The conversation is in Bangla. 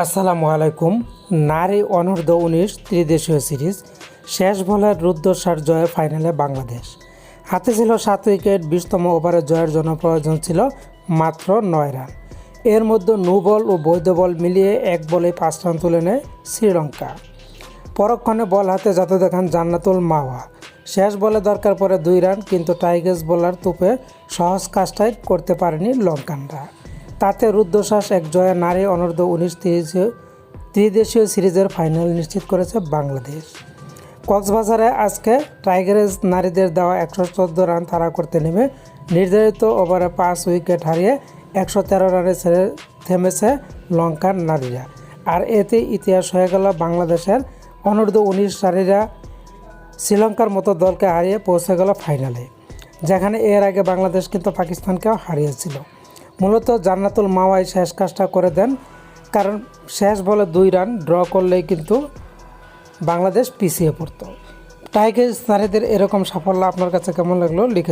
আসসালামু আলাইকুম। নারী অনূর্ধ্ব উনিশ ত্রিদেশীয় সিরিজ। শেষ বলের রুদ্ধশ্বাস জয়ে ফাইনালে বাংলাদেশ। হাতে ছিল সাত উইকেট, বিশতম ওভারে জয়ের জন্য প্রয়োজন ছিল মাত্র নয় রান। এর মধ্যে নো বল ও বৈধ বল মিলিয়ে এক বলে পাঁচ রান তুলে নেয় শ্রীলঙ্কা। পরক্ষণে বল হাতে যাতে দেখান জান্নাতুল মাওয়া। শেষ বলে দরকার পড়ে দুই রান, কিন্তু টাইগার্স বোলার তুপে সহজ কাজটাই করতে পারেনি লঙ্কানরা। তাতে রুদ্ধশ্বাস, এক জয়ে নারী অনূর্ধ্ব উনিশ ত্রিদেশীয় ত্রিদেশীয় সিরিজের ফাইনাল নিশ্চিত করেছে বাংলাদেশ। কক্সবাজারে আজকে টাইগার্স নারীদের দেওয়া একশো চোদ্দ রান তাড়া করতে নেমে নির্ধারিত ওভারে পাঁচ উইকেট হারিয়ে একশো তেরো রানে ছেড়ে থেমেছে লঙ্কার নারীরা। আর এতে ইতিহাস হয়ে গেল বাংলাদেশের অনূর্ধ্ব উনিশ নারীরা শ্রীলঙ্কার মতো দলকে হারিয়ে পৌঁছে গেল ফাইনালে, যেখানে এর আগে বাংলাদেশ কিন্তু পাকিস্তানকেও হারিয়েছিল। মূলত জান্নাতুল মাওয়াই শেষ কাজটা করে দেন, কারণ শেষ বলে দুই রান ড্র করলেই কিন্তু বাংলাদেশ পিছিয়ে পড়ত। টাইগেজ নারীদের এরকম সাফল্য আপনার কাছে কেমন লাগল? লিখে